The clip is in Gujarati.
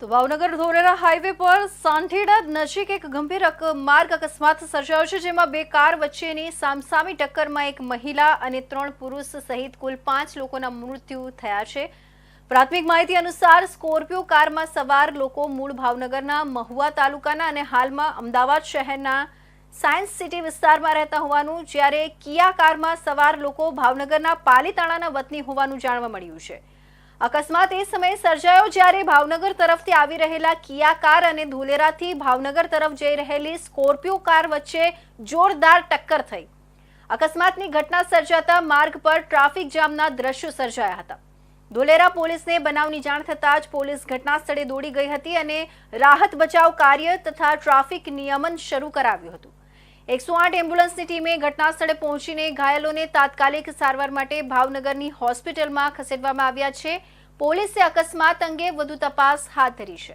તો ભાવનગર ધોરેરા હાઈવે પર સાંઠેડા નજીક એક ગંભીર માર્ગ અકસ્માત સર્જાયો છે, જેમાં બે કાર વચ્ચેની સામસામી ટક્કરમાં એક મહિલા અને ત્રણ પુરુષ સહિત કુલ પાંચ લોકોના મૃત્યુ થયા છે. પ્રાથમિક માહિતી અનુસાર સ્કોર્પિયો કારમાં સવાર લોકો મૂળ ભાવનગરના મહુવા તાલુકાના અને હાલમાં અમદાવાદ શહેરના સાયન્સ સિટી વિસ્તારમાં રહેતા હોવાનું, જ્યારે કિયા કારમાં સવાર લોકો ભાવનગરના પાલીતાણાના વતની હોવાનું જાણવા મળ્યું છે. અકસ્માત એ સમયે સર્જાયો જ્યારે ભાવનગર તરફથી આવી રહેલા કિયા કાર અને ધોલેરાથી ભાવનગર તરફ જઈ રહેલી સ્કોર્પિયો કાર વચ્ચે જોરદાર ટક્કર થઈ. અકસ્માતની ઘટના સર્જાતા માર્ગ પર ટ્રાફિક જામના દ્રશ્યો સર્જાયા હતા. ધોલેરા પોલીસને બનાવની જાણ થતાં જ પોલીસ ઘટના સ્થળે દોડી ગઈ હતી અને રાહત બચાવ કાર્ય તથા ટ્રાફિક નિયમન શરૂ કરાવ્યું હતું. એકસો આઠ એમ્બ્યુલન્સની ટીમે ઘટના સ્થળે પહોંચીને ઘાયલોને તાત્કાલિક સારવાર માટે ભાવનગરની હોસ્પિટલમાં ખસેડવામાં આવ્યા છે. પોલીસે અકસ્માત અંગે વધુ તપાસ હાથ ધરી છે.